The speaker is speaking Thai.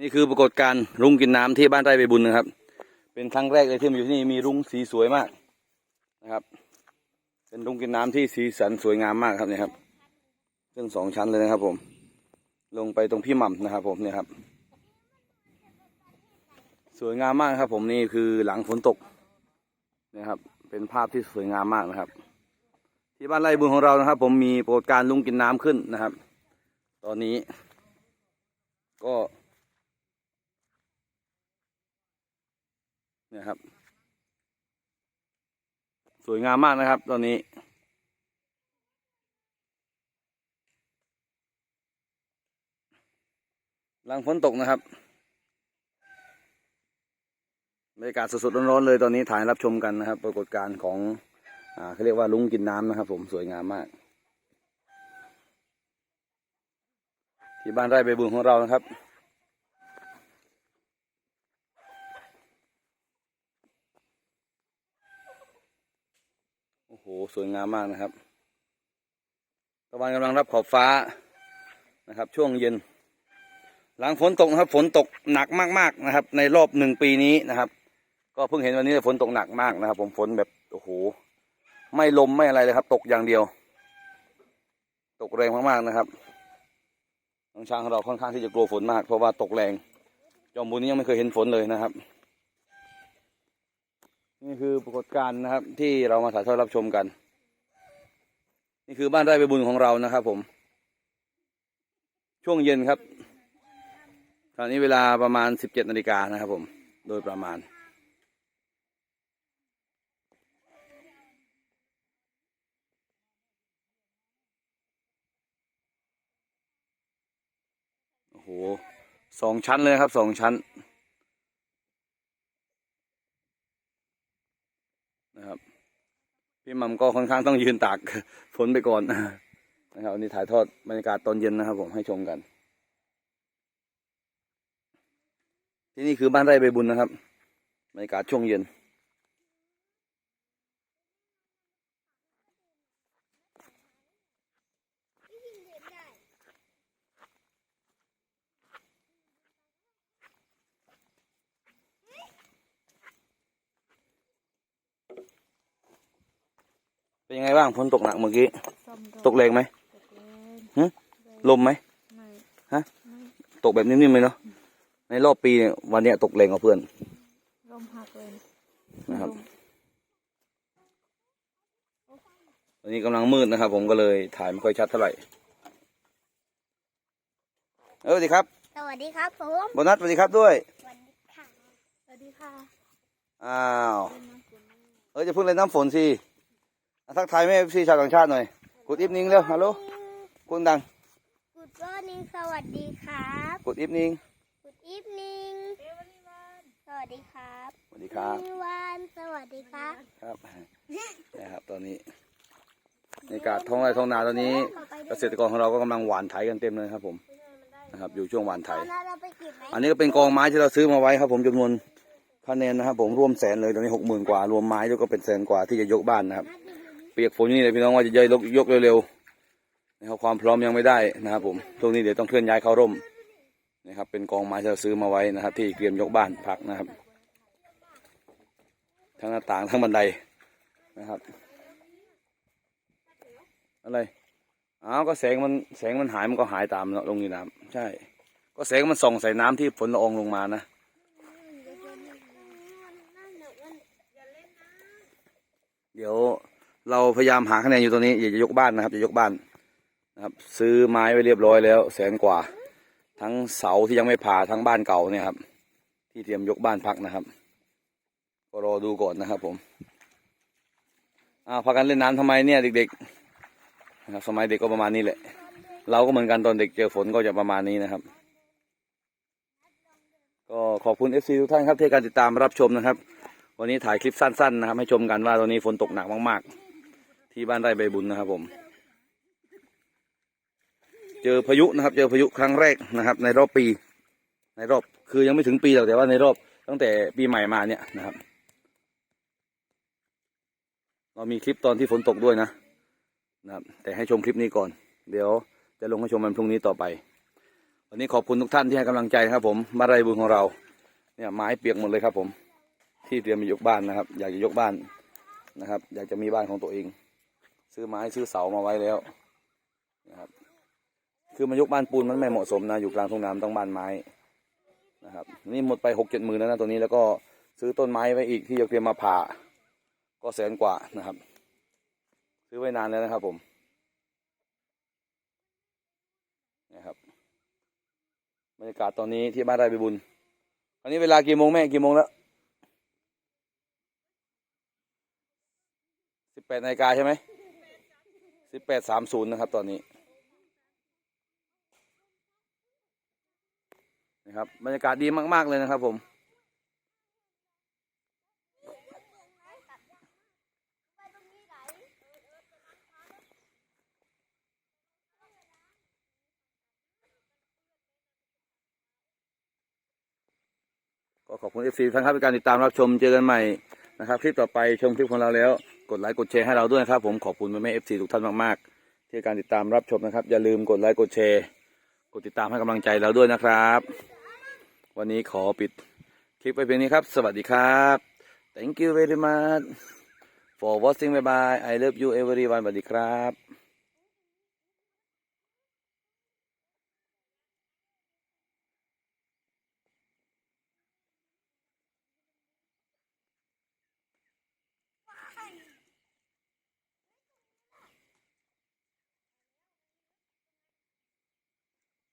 นี่คือปรากฏการณ์รุ้งกินน้ำที่บ้านไร่ใบบุญนะครับ เป็นครั้งแรกเลยที่มาอยู่ที่นี่มีรุ้งสีสวยมากนะครับ เป็นรุ้งกินน้ำที่สีสันสวยงามมากครับเนี่ยครับซึ่งสองชั้นเลยนะครับ ผม ลงไปตรงพี่หม่ำนะครับ ผมเนี่ยครับ สวยงามมากครับ ผมนี่คือหลังฝนตกนะครับ เป็นภาพที่สวยงามมากนะครับ ที่บ้านไร่บุญของเรานะครับ ผมมีปรากฏการณ์ลุงกินน้ำขึ้นนะครับ ตอนนี้ ก็ เนี่ยครับ สวยงามมากนะครับตอนนี้ หลังฝนตกนะครับบรรยากาศสดๆร้อนๆเลยตอนนี้ถ่ายรับชมกันนะครับ ปรากฏการณ์ของอ่าเขาเรียกว่าลุงกินน้ำนะครับ ผมสวยงามมาก ที่บ้านไร่ใบบุญของเรานะครับ โอ้โหสวยงามมากนะครับตะวันกำลังรับขอบฟ้านะครับ ช่วงเย็น หลังฝนตกนะครับฝนตกหนักมากๆนะครับ ในรอบหนึ่งปีนี้นะครับ ก็เพิ่งเห็นวันนี้ฝนตกหนักมากนะครับ ผมฝนแบบโอ้โหไม่ลมไม่อะไรเลยครับ ตกอย่างเดียว ตกแรงมากๆนะครับน้องช้างของเราค่อนข้างที่จะกลัวฝนมาก เพราะว่าตกแรง จอมบุญนี้ยังไม่เคยเห็นฝนเลยนะครับ นี่คือปรากฏการณ์นะครับ ที่เรามาถ่ายทอดรับชมกัน นี่คือบ้านไร่ใบบุญของเรานะครับ ผม ช่วงเย็นครับตอนนี้เวลาประมาณสิบเจ็ดนาฬิกานะครับ ผม โดยประมาณโอ้โหสองชั้นเลยครับสองชั้น นะครับ พี่มัมก็ค่อนข้างต้องยืนตากฝนไปก่อนนะครับวันนี้ถ่ายทอดบรรยากาศตอนเย็นนะครับ ผมให้ชมกัน ที่นี่คือบ้านไร่ใบบุญนะครับบรรยากาศช่วงเย็น เป็นยังไงบ้างฝนตกหนักเมื่อกี้ส้มตกแรงไหมตกแรงหึลมไหมไม่ฮะไม่ตกแบบนิ่มๆเลยเนาะ ในรอบปีเนี่ยวันเนี้ยตกแรงกว่าเพื่อน ลมหักเลยนะครับลมตอนนี้กำลังมืดนะครับผมก็เลยถ่ายไม่ค่อยชัดเท่าไหร่ เออสวัสดีครับ สวัสดีครับผมโบนัสสวัสดีครับด้วย สวัสดีค่ะ สวัสดีค่ะ อ้าวเป็นน้ำฝนเออจะพึ่งเล่นน้ำฝนสิอะ ทักทายแม่ซีชาวต่างชาติหน่อยกดอีฟนิงเร็วฮัลโหลกุณดังกุดมอร์นิ่งสวัสดีครับกดอีฟนิงกุดอีฟนิ่งสวัสดีครับสวัสดีครับมีวันสวัสดีครับครับนะครับตอนนี้ในกาศท้องไร่ท้องนาตอนนี้ เกษตรกรของเราก็กำลังหว่านไถกันเต็มเลยครับผมนะครับ อยู่ช่วงหว่านไถตอนนั้นเราไปเก็บไหมอันนี้ก็เป็นกองไม้ที่เราซื้อมาไว้ครับ ผมจำนวนคะแนนนะครับ ผมร่วมแสนเลยตอนนี้หกหมื่นกว่ารวมไม้ด้วยก็เป็นแสนกว่าที่จะยกบ้านนะครับเปียกฝนอยู่นี่เลยพี่น้องว่าจะยกยกเร็วๆนะครับความพร้อมยังไม่ได้นะครับ ผมช่วงนี้เดี๋ยวต้องเคลื่อนย้ายเข้าร่มนะครับ เป็นกองไม้ที่เราซื้อมาไว้นะครับ ที่เตรียมยกบ้านพักนะครับ ทั้งหน้าต่างทั้งบันไดนะครับ อะไรอ้าวก็แสงมันแสงมันหายมันก็หายตามลงในน้ำใช่ ก็แสงมันส่องใส่น้ำที่ฝนละอองลงมานะเดี๋ยว เราพยายามหาคะแนนอยู่ตรงนี้อยากจะยกบ้านนะครับจะยกบ้านนะครับ ซื้อไม้ไว้เรียบร้อยแล้วแสนกว่า ทั้งเสาที่ยังไม่ผ่าทั้งบ้านเก่าเนี่ยครับ ที่เตรียมยกบ้านพักนะครับ ก็รอดูก่อนนะครับผมอ้าวพากันเล่นน้ำทำไมเนี่ยเด็กๆนะครับสมัยเด็กก็ประมาณนี้แหละ เราก็เหมือนกันตอนเด็กเจอฝนก็จะประมาณนี้นะครับ ก็ขอบคุณเอฟซีทุกท่านครับที่การติดตามรับชมนะครับวันนี้ถ่ายคลิปสั้นๆนะครับให้ชมกันว่าตอนนี้ฝนตกหนักมากๆ ที่บ้านไร่ใบบุญนะครับผม เจอพายุนะครับ เจอพายุครั้งแรกนะครับ ในรอบปี ในรอบคือยังไม่ถึงปีหรอกแต่ว่าในรอบตั้งแต่ปีใหม่มาเนี่ยนะครับ เรามีคลิปตอนที่ฝนตกด้วยนะนะครับ แต่ให้ชมคลิปนี้ก่อน เดี๋ยวจะลงให้ชมมันพรุ่งนี้ต่อไป วันนี้ขอบคุณทุกท่านที่ให้กำลังใจครับ ผมมาไรบุญของเรา เนี่ยไม้เปียกหมดเลยครับ ผม ที่เตรียมมายกบ้านนะครับ อยากจะยกบ้านนะครับ อยากจะมีบ้านของตัวเอง ซื้อไม้ซื้อเสามาไว้แล้วนะครับคือมายกบ้านปูนมันไม่เหมาะสมนะอยู่กลางทุ่งนาต้องบ้านไม้นะครับนี่หมดไปหกเจ็ดหมื่นแล้วนะตัวนี้แล้วก็ซื้อต้นไม้ไว้อีกที่จะเตรียมมาผ่า ก็แสนกว่านะครับ ซื้อไว้นานแล้วนะครับผมนะครับบรรยากาศตอนนี้ที่บ้านไร่ใบบุญตอนนี้เวลากี่โมงแม่กี่โมงแล้วสิบแปดนาฬิกาใช่ไหม สิบแปดสามศูนย์นะครับตอนนี้นะครับบรรยากาศดีมาก ๆ เลยนะครับผม ก็ขอบคุณเอฟซีท่านครับในการติดตามรับชมเจอกันใหม่นะครับ คลิปต่อไปชมคลิปของเราแล้ว กดไลค์กดแชร์ให้เราด้วยนะครับ ผมขอบคุณแม่เอฟซีทุกท่านมากๆ ที่การติดตามรับชมนะครับ อย่าลืมกดไลค์กดแชร์กดติดตามให้กำลังใจเราด้วยนะครับ วันนี้ขอปิดคลิปไปเพียงนี้ครับ สวัสดีครับ thank you very much for watching bye bye I love you everyone สวัสดีครับ